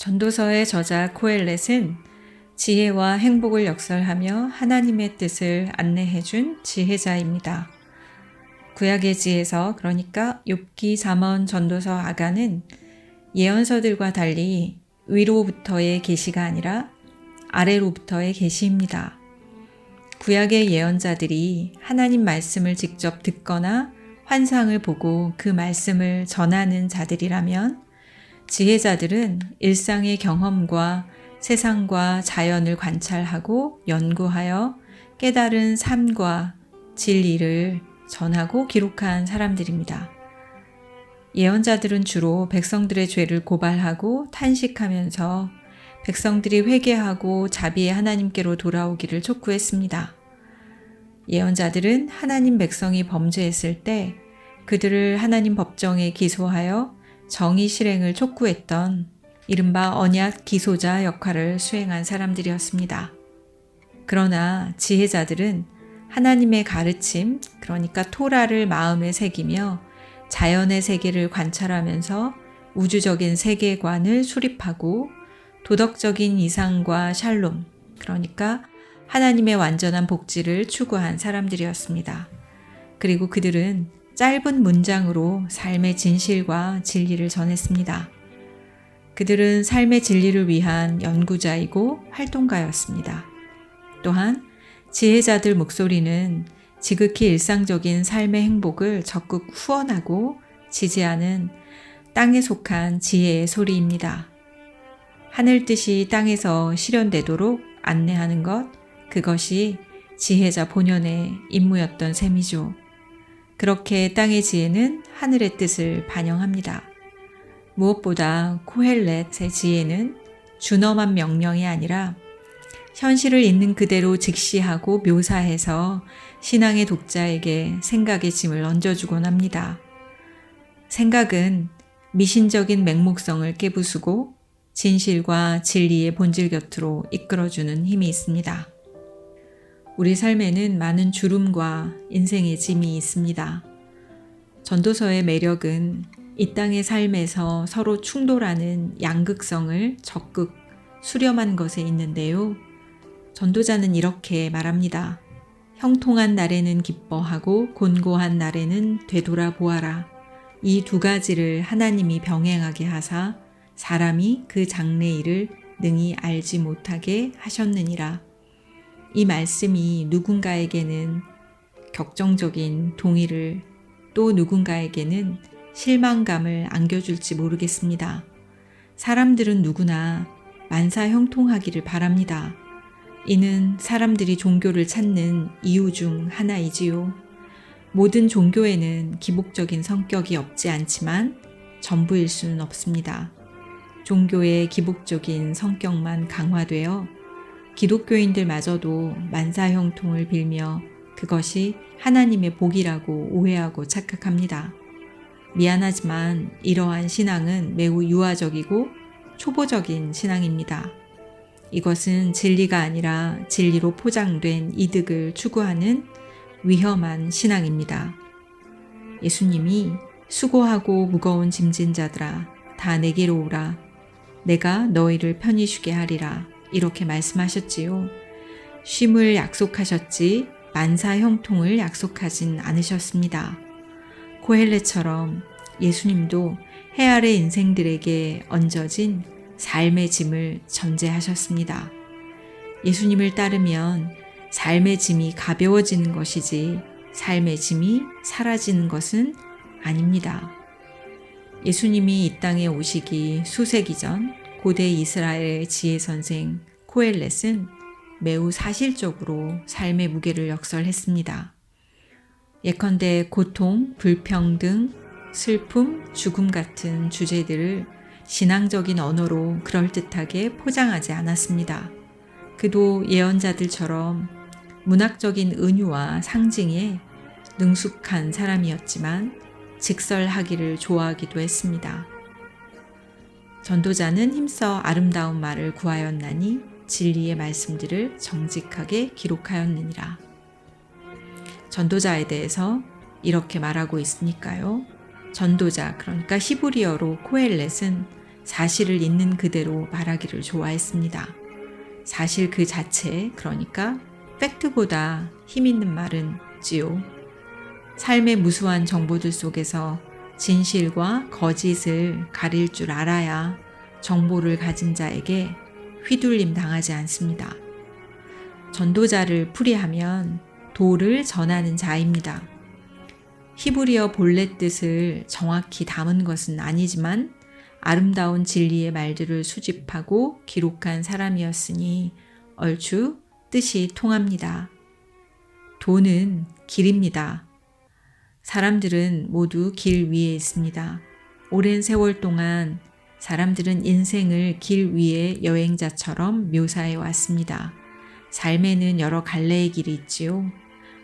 전도서의 저자 코엘렛은 지혜와 행복을 역설하며 하나님의 뜻을 안내해 준 지혜자입니다. 구약의 지에서 그러니까 욥기 3원 전도서 아가는 예언서들과 달리 위로부터의 계시가 아니라 아래로부터의 계시입니다. 구약의 예언자들이 하나님 말씀을 직접 듣거나 환상을 보고 그 말씀을 전하는 자들이라면 지혜자들은 일상의 경험과 세상과 자연을 관찰하고 연구하여 깨달은 삶과 진리를 전하고 기록한 사람들입니다. 예언자들은 주로 백성들의 죄를 고발하고 탄식하면서 백성들이 회개하고 자비의 하나님께로 돌아오기를 촉구했습니다. 예언자들은 하나님 백성이 범죄했을 때 그들을 하나님 법정에 기소하여 정의 실행을 촉구했던 이른바 언약 기소자 역할을 수행한 사람들이었습니다. 그러나 지혜자들은 하나님의 가르침, 그러니까 토라를 마음에 새기며 자연의 세계를 관찰하면서 우주적인 세계관을 수립하고 도덕적인 이상과 샬롬, 그러니까 하나님의 완전한 복지를 추구한 사람들이었습니다. 그리고 그들은 짧은 문장으로 삶의 진실과 진리를 전했습니다. 그들은 삶의 진리를 위한 연구자이고 활동가였습니다. 또한 지혜자들 목소리는 지극히 일상적인 삶의 행복을 적극 후원하고 지지하는 땅에 속한 지혜의 소리입니다. 하늘 뜻이 땅에서 실현되도록 안내하는 것, 그것이 지혜자 본연의 임무였던 셈이죠. 그렇게 땅의 지혜는 하늘의 뜻을 반영합니다. 무엇보다 코헬렛의 지혜는 준엄한 명령이 아니라 현실을 있는 그대로 직시하고 묘사해서 신앙의 독자에게 생각의 짐을 얹어주곤 합니다. 생각은 미신적인 맹목성을 깨부수고 진실과 진리의 본질 곁으로 이끌어주는 힘이 있습니다. 우리 삶에는 많은 주름과 인생의 짐이 있습니다. 전도서의 매력은 이 땅의 삶에서 서로 충돌하는 양극성을 적극 수렴한 것에 있는데요. 전도자는 이렇게 말합니다. 형통한 날에는 기뻐하고 곤고한 날에는 되돌아보아라. 이 두 가지를 하나님이 병행하게 하사 사람이 그 장래 일을 능히 알지 못하게 하셨느니라. 이 말씀이 누군가에게는 격정적인 동의를 또 누군가에게는 실망감을 안겨줄지 모르겠습니다. 사람들은 누구나 만사 형통하기를 바랍니다. 이는 사람들이 종교를 찾는 이유 중 하나이지요. 모든 종교에는 기복적인 성격이 없지 않지만 전부일 수는 없습니다. 종교의 기복적인 성격만 강화되어 기독교인들마저도 만사형통을 빌며 그것이 하나님의 복이라고 오해하고 착각합니다. 미안하지만 이러한 신앙은 매우 유아적이고 초보적인 신앙입니다. 이것은 진리가 아니라 진리로 포장된 이득을 추구하는 위험한 신앙입니다. 예수님이 수고하고 무거운 짐진 자들아 다 내게로 오라 내가 너희를 편히 쉬게 하리라 이렇게 말씀하셨지요. 쉼을 약속하셨지 만사 형통을 약속하진 않으셨습니다. 코헬레처럼 예수님도 해 아래 인생들에게 얹어진 삶의 짐을 전제하셨습니다. 예수님을 따르면 삶의 짐이 가벼워지는 것이지 삶의 짐이 사라지는 것은 아닙니다. 예수님이 이 땅에 오시기 수세기 전 고대 이스라엘의 지혜 선생 코엘렛은 매우 사실적으로 삶의 무게를 역설했습니다. 예컨대 고통, 불평등, 슬픔, 죽음 같은 주제들을 신앙적인 언어로 그럴듯하게 포장하지 않았습니다. 그도 예언자들처럼 문학적인 은유와 상징에 능숙한 사람이었지만 직설하기를 좋아하기도 했습니다. 전도자는 힘써 아름다운 말을 구하였나니 진리의 말씀들을 정직하게 기록하였느니라. 전도자에 대해서 이렇게 말하고 있으니까요. 전도자, 그러니까 히브리어로 코엘렛은 사실을 있는 그대로 말하기를 좋아했습니다. 사실 그 자체, 그러니까 팩트보다 힘 있는 말은 지요. 삶의 무수한 정보들 속에서 진실과 거짓을 가릴 줄 알아야 정보를 가진 자에게 휘둘림 당하지 않습니다. 전도자를 풀이하면 도를 전하는 자입니다. 히브리어 본래 뜻을 정확히 담은 것은 아니지만 아름다운 진리의 말들을 수집하고 기록한 사람이었으니 얼추 뜻이 통합니다. 도는 길입니다. 사람들은 모두 길 위에 있습니다. 오랜 세월 동안 사람들은 인생을 길 위의 여행자처럼 묘사해 왔습니다. 삶에는 여러 갈래의 길이 있지요.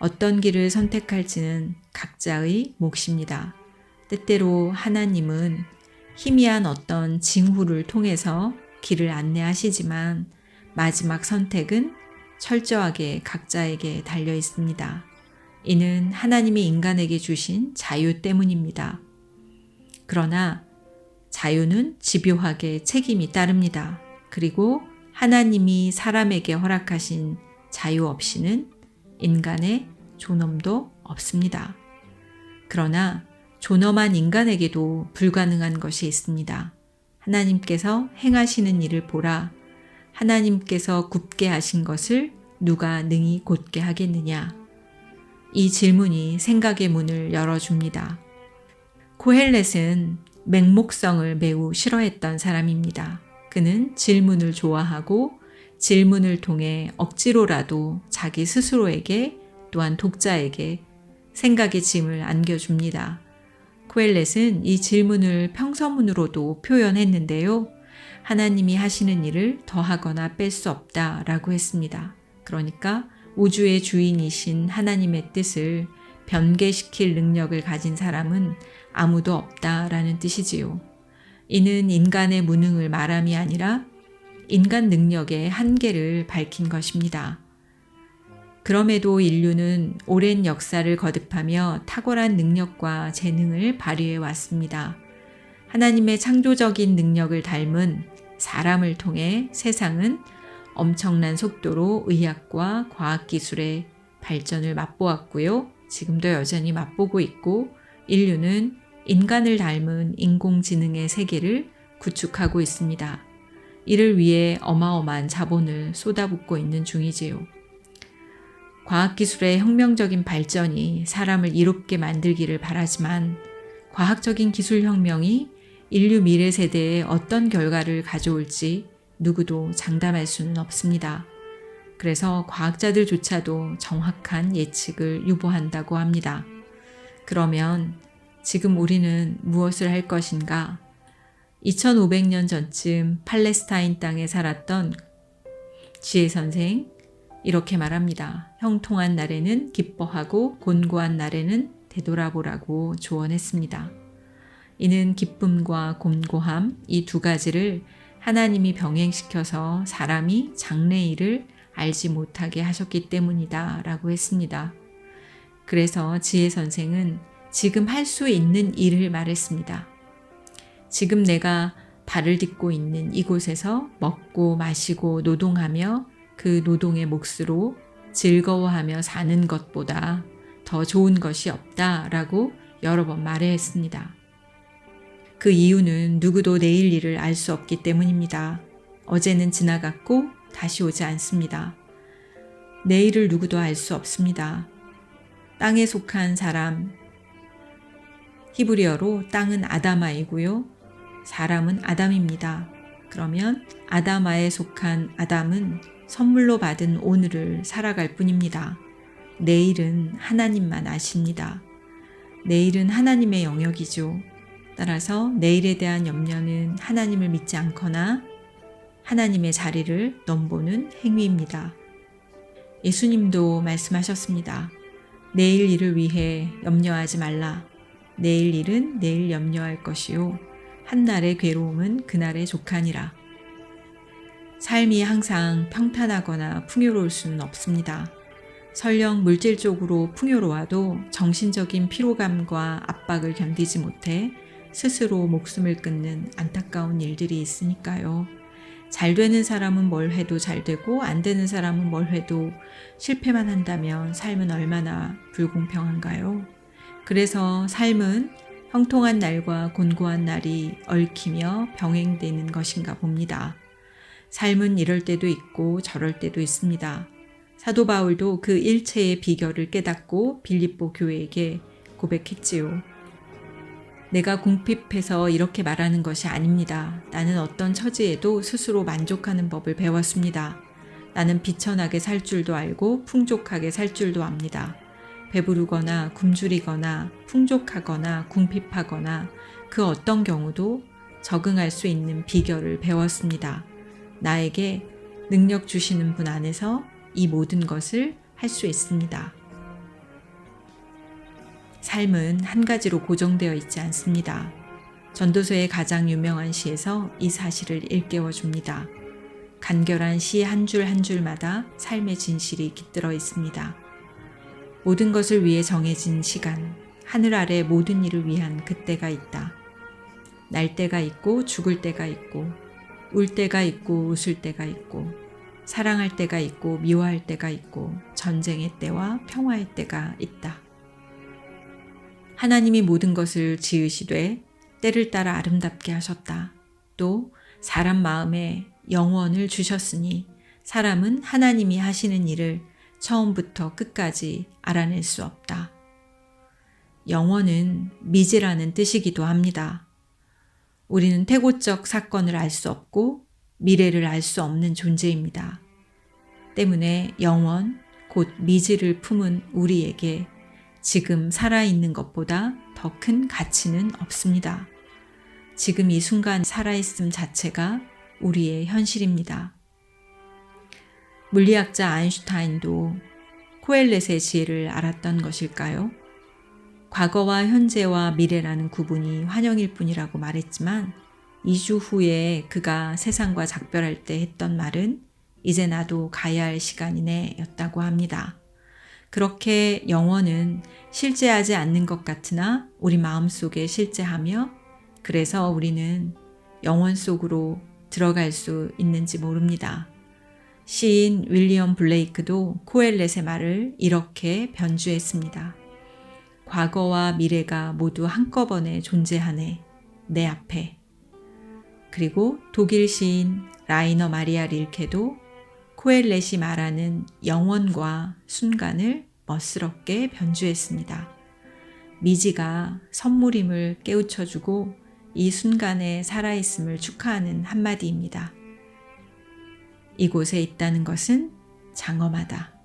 어떤 길을 선택할지는 각자의 몫입니다. 때때로 하나님은 희미한 어떤 징후를 통해서 길을 안내하시지만 마지막 선택은 철저하게 각자에게 달려 있습니다. 이는 하나님이 인간에게 주신 자유 때문입니다. 그러나 자유는 집요하게 책임이 따릅니다. 그리고 하나님이 사람에게 허락하신 자유 없이는 인간의 존엄도 없습니다. 그러나 존엄한 인간에게도 불가능한 것이 있습니다. 하나님께서 행하시는 일을 보라. 하나님께서 굽게 하신 것을 누가 능히 곧게 하겠느냐. 이 질문이 생각의 문을 열어줍니다. 코헬렛은 맹목성을 매우 싫어했던 사람입니다. 그는 질문을 좋아하고 질문을 통해 억지로라도 자기 스스로에게 또한 독자에게 생각의 짐을 안겨줍니다. 코엘렛은 이 질문을 평서문으로도 표현했는데요. 하나님이 하시는 일을 더하거나 뺄 수 없다 라고 했습니다. 그러니까 우주의 주인이신 하나님의 뜻을 변개시킬 능력을 가진 사람은 아무도 없다라는 뜻이지요. 이는 인간의 무능을 말함이 아니라 인간 능력의 한계를 밝힌 것입니다. 그럼에도 인류는 오랜 역사를 거듭하며 탁월한 능력과 재능을 발휘해 왔습니다. 하나님의 창조적인 능력을 닮은 사람을 통해 세상은 엄청난 속도로 의학과 과학기술의 발전을 맛보았고요. 지금도 여전히 맛보고 있고 인류는 인간을 닮은 인공지능의 세계를 구축하고 있습니다. 이를 위해 어마어마한 자본을 쏟아붓고 있는 중이지요. 과학기술의 혁명적인 발전이 사람을 이롭게 만들기를 바라지만 과학적인 기술혁명이 인류 미래 세대에 어떤 결과를 가져올지 누구도 장담할 수는 없습니다. 그래서 과학자들조차도 정확한 예측을 유보한다고 합니다. 그러면 지금 우리는 무엇을 할 것인가? 2500년 전쯤 팔레스타인 땅에 살았던 지혜 선생 이렇게 말합니다. 형통한 날에는 기뻐하고 곤고한 날에는 되돌아보라고 조언했습니다. 이는 기쁨과 곤고함 이 두 가지를 하나님이 병행시켜서 사람이 장래일을 알지 못하게 하셨기 때문이다 라고 했습니다. 그래서 지혜 선생은 지금 할 수 있는 일을 말했습니다. 지금 내가 발을 딛고 있는 이곳에서 먹고 마시고 노동하며 그 노동의 몫으로 즐거워하며 사는 것보다 더 좋은 것이 없다라고 여러 번 말했습니다. 그 이유는 누구도 내일 일을 알 수 없기 때문입니다. 어제는 지나갔고 다시 오지 않습니다. 내일을 누구도 알 수 없습니다. 땅에 속한 사람, 히브리어로 땅은 아다마이고요. 사람은 아담입니다. 그러면 아다마에 속한 아담은 선물로 받은 오늘을 살아갈 뿐입니다. 내일은 하나님만 아십니다. 내일은 하나님의 영역이죠. 따라서 내일에 대한 염려는 하나님을 믿지 않거나 하나님의 자리를 넘보는 행위입니다. 예수님도 말씀하셨습니다. 내일 일을 위해 염려하지 말라. 내일 일은 내일 염려할 것이요. 한날의 괴로움은 그날의 족하니라. 삶이 항상 평탄하거나 풍요로울 수는 없습니다. 설령 물질적으로 풍요로워도 정신적인 피로감과 압박을 견디지 못해 스스로 목숨을 끊는 안타까운 일들이 있으니까요. 잘 되는 사람은 뭘 해도 잘 되고 안 되는 사람은 뭘 해도 실패만 한다면 삶은 얼마나 불공평한가요? 그래서 삶은 형통한 날과 곤고한 날이 얽히며 병행되는 것인가 봅니다. 삶은 이럴 때도 있고 저럴 때도 있습니다. 사도 바울도 그 일체의 비결을 깨닫고 빌립보 교회에게 고백했지요. 내가 궁핍해서 이렇게 말하는 것이 아닙니다. 나는 어떤 처지에도 스스로 만족하는 법을 배웠습니다. 나는 비천하게 살 줄도 알고 풍족하게 살 줄도 압니다. 배부르거나 굶주리거나 풍족하거나 궁핍하거나 그 어떤 경우도 적응할 수 있는 비결을 배웠습니다. 나에게 능력 주시는 분 안에서 이 모든 것을 할 수 있습니다. 삶은 한 가지로 고정되어 있지 않습니다. 전도서의 가장 유명한 시에서 이 사실을 일깨워 줍니다. 간결한 시 한 줄한 줄마다 삶의 진실이 깃들어 있습니다. 모든 것을 위해 정해진 시간, 하늘 아래 모든 일을 위한 그때가 있다. 날 때가 있고 죽을 때가 있고, 울 때가 있고 웃을 때가 있고, 사랑할 때가 있고 미워할 때가 있고, 전쟁의 때와 평화의 때가 있다. 하나님이 모든 것을 지으시되 때를 따라 아름답게 하셨다. 또 사람 마음에 영원을 주셨으니 사람은 하나님이 하시는 일을 처음부터 끝까지 알아낼 수 없다. 영원은 미지라는 뜻이기도 합니다. 우리는 태고적 사건을 알 수 없고 미래를 알 수 없는 존재입니다. 때문에 영원, 곧 미지를 품은 우리에게 지금 살아있는 것보다 더 큰 가치는 없습니다. 지금 이 순간 살아있음 자체가 우리의 현실입니다. 물리학자 아인슈타인도 코엘렛의 지혜를 알았던 것일까요? 과거와 현재와 미래라는 구분이 환영일 뿐이라고 말했지만 2주 후에 그가 세상과 작별할 때 했던 말은 이제 나도 가야 할 시간이네 였다고 합니다. 그렇게 영원은 실제하지 않는 것 같으나 우리 마음 속에 실제하며 그래서 우리는 영원 속으로 들어갈 수 있는지 모릅니다. 시인 윌리엄 블레이크도 코엘렛의 말을 이렇게 변주했습니다. 과거와 미래가 모두 한꺼번에 존재하네, 내 앞에. 그리고 독일 시인 라이너 마리아 릴케도 코엘렛이 말하는 영원과 순간을 멋스럽게 변주했습니다. 미지가 선물임을 깨우쳐주고 이 순간에 살아있음을 축하하는 한마디입니다. 이곳에 있다는 것은 장엄하다.